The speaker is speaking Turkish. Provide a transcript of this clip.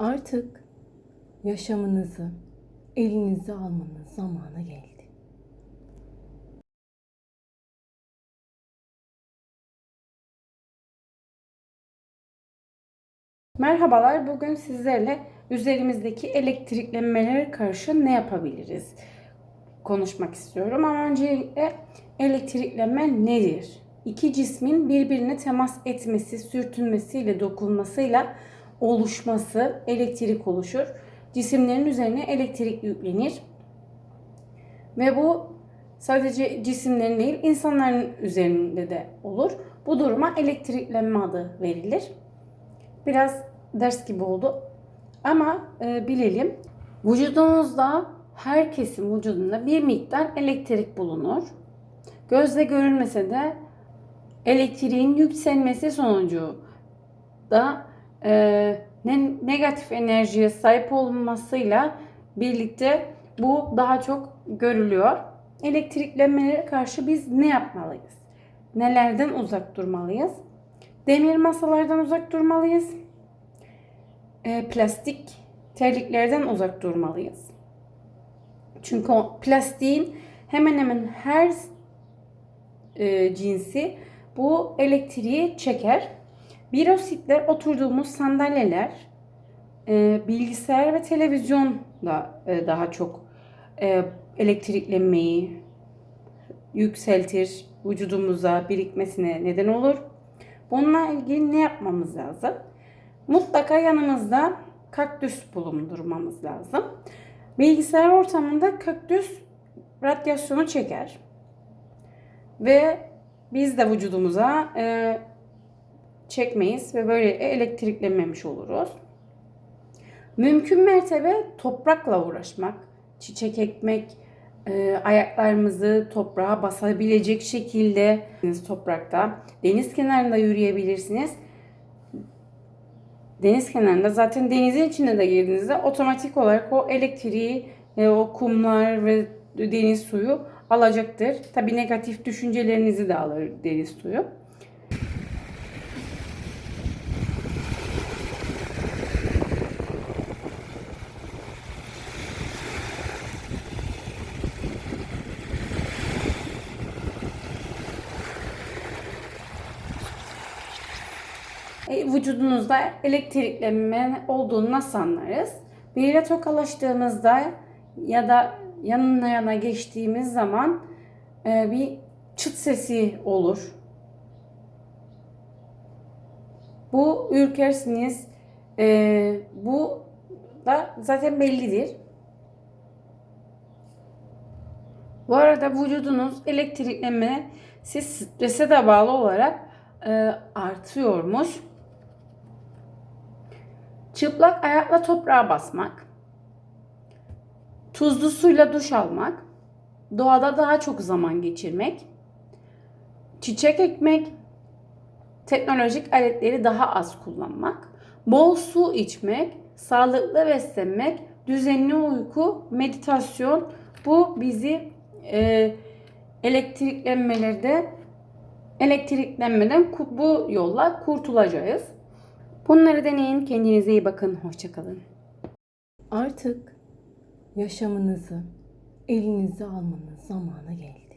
Artık yaşamınızı elinize almanın zamanı geldi. Merhabalar, bugün sizlerle üzerimizdeki elektriklenmelere karşı ne yapabiliriz konuşmak istiyorum. Ama öncelikle elektriklenme nedir? İki cismin birbirine temas etmesi, sürtünmesiyle, dokunmasıyla oluşması, elektrik oluşur. Cisimlerin üzerine elektrik yüklenir. Ve bu sadece cisimlerin değil, insanların üzerinde de olur. Bu duruma elektriklenme adı verilir. Biraz ders gibi oldu. Ama e, bilelim. Vücudumuzda herkesin vücudunda bir miktar elektrik bulunur. Gözle görülmese de elektriğin yükselmesi sonucu da e, ne- negatif enerjiye sahip olmasıyla birlikte bu daha çok görülüyor. Elektriklenmelere karşı biz ne yapmalıyız? Nelerden uzak durmalıyız? Demir masalardan uzak durmalıyız. E, plastik terliklerden uzak durmalıyız. Çünkü o plastiğin hemen hemen her e, cinsi bu elektriği çeker. Birositler oturduğumuz sandalyeler, e, bilgisayar ve televizyon da e, daha çok e, elektriklenmeyi yükseltir, vücudumuza birikmesine neden olur. Bununla ilgili ne yapmamız lazım? Mutlaka yanımızda kaktüs bulundurmamız lazım. Bilgisayar ortamında kaktüs radyasyonu çeker. Ve biz de vücudumuza e, çekmeyiz ve böyle elektriklenmemiş oluruz. Mümkün mertebe toprakla uğraşmak, çiçek ekmek, e, ayaklarımızı toprağa basabilecek şekilde toprakta deniz kenarında yürüyebilirsiniz. Deniz kenarında zaten denizin içine de girdiğinizde otomatik olarak o elektriği, e, o kumlar ve deniz suyu alacaktır. Tabii negatif düşüncelerinizi de alır deniz suyu. Vücudunuzda elektriklenme olduğunu nasıl anlarız? Biriyle tokalaştığımızda ya da yanına yana geçtiğimiz zaman e, bir çıt sesi olur. Bu ürkersiniz. E, bu da zaten bellidir. Bu arada vücudunuz elektriklenme siz strese de bağlı olarak e, artıyormuş. Çıplak ayakla toprağa basmak, tuzlu suyla duş almak, doğada daha çok zaman geçirmek, çiçek ekmek, teknolojik aletleri daha az kullanmak, bol su içmek, sağlıklı beslenmek, düzenli uyku, meditasyon. Bu bizi e, elektriklenmelerde elektriklenmeden bu yolla kurtulacağız. Bunları deneyin. Kendinize iyi bakın. Hoşçakalın. Artık yaşamınızı elinize almanın zamanı geldi.